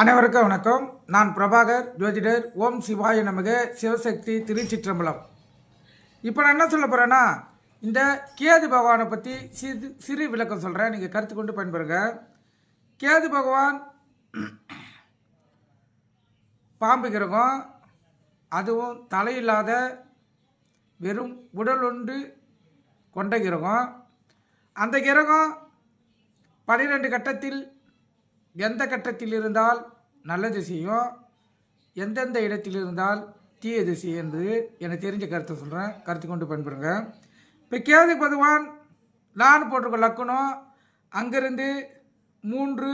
அனைவருக்கும் வணக்கம். நான் பிரபாகர் ஜோதிடர் ஓம் சிவாய நமக சிவசக்தி திருச்சிற்றம்பலம். இப்போ நான் என்ன சொல்ல போகிறேன்னா இந்த கேது பகவானை பற்றி சிறு சிறு விளக்கம் சொல்கிறேன் நீங்கள் கருத்து கொண்டு பயன்பெறுங்க. கேது பகவான் பாம்பு கிரகம் அதுவும் தலையில்லாத வெறும் உடல் ஒன்று கொண்ட கிரகம். அந்த கிரகம் பனிரெண்டு கட்டத்தில் எந்த கட்டத்தில் இருந்தால் நல்லது செய்யும் எந்தெந்த இடத்தில் இருந்தால் தீயது செய்யும் என்று எனக்கு தெரிஞ்ச கருத்தை சொல்கிறேன் கருத்து கொண்டு பயன்படுங்க. இப்போ கேது பகவான் நான் போட்டிருக்க லக்கணம் அங்கிருந்து மூன்று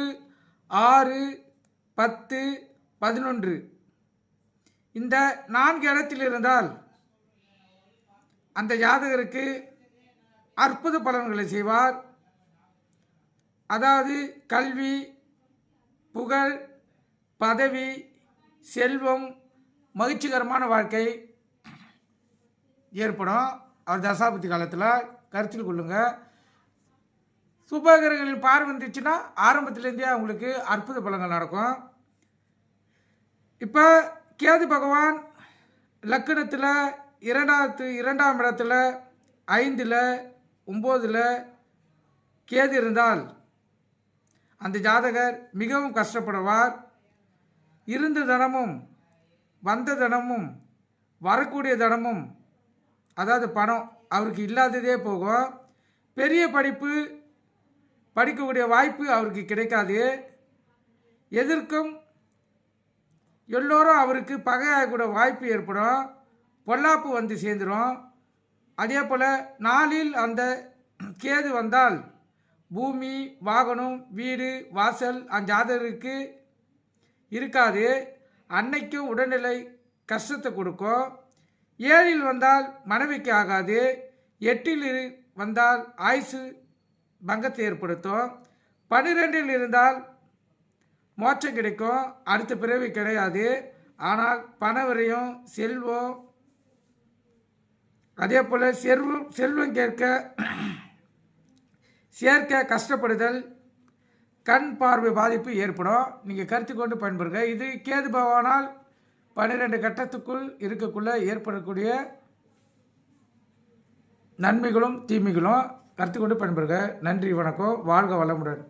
ஆறு பத்து பதினொன்று. இந்த நான்கு இடத்தில் இருந்தால் அந்த ஜாதகருக்கு அற்புத பலன்களை செய்வார். அதாவது கல்வி புகழ் பதவி செல்வம் மகிழ்ச்சிகரமான வாழ்க்கை ஏற்படும். அவர் தசாபதி காலத்தில் கருத்தில் கொள்ளுங்க. சுபகிரகங்களின் பார்வை வந்துச்சுன்னா ஆரம்பத்திலேருந்தே அவங்களுக்கு அற்புத பலங்கள் நடக்கும். இப்போ கேது பகவான் லக்கணத்தில் இரண்டாவது இரண்டாம் இடத்துல ஐந்தில் ஒம்போதில் கேது இருந்தால் அந்த ஜாதகர் மிகவும் கஷ்டப்படுவார். இருந்த தனமும் வந்த தனமும் வரக்கூடிய தனமும் அதாவது பணம் அவருக்கு இல்லாததே போகும். பெரிய படிப்பு படிக்கக்கூடிய வாய்ப்பு அவருக்கு கிடைக்காது. எதிர்க்கும் எல்லோரும் அவருக்கு பகையாகக்கூட வாய்ப்பு ஏற்படும். பொல்லாப்பு வந்து சேர்ந்துடும் அதே போல் நாளில் அந்த கேது வந்தால் பூமி வாகனம் வீடு வாசல் அந்த ஜாதகருக்கு இருக்காது. அன்னைக்கும் உடல்நிலை கஷ்டத்தை கொடுக்கும். ஏழில் வந்தால் மனைவிக்கு ஆகாது. எட்டில் இரு வந்தால் ஆயுசு பங்கத்தை ஏற்படுத்தும். பன்னிரெண்டில் இருந்தால் மோட்சம் கிடைக்கும். அடுத்த பிறவி கிடையாது. ஆனால் பணவரையும் செல்வம் அதே போல் செல்வம் செல்வம் கேட்க சேர்க்க கஷ்டப்படுதல் கண் பார்வை பாதிப்பு ஏற்படும். நீங்கள் கருத்து கொண்டு பயன்படுங்க இது கேது பகவானால் பன்னிரெண்டு கட்டத்துக்குள் இருக்கக்குள்ள ஏற்படக்கூடிய நன்மைகளும் தீமைகளும் கருத்து கொண்டு பயன்படுங்க நன்றி வணக்கம். வாழ்க வளமுடன்.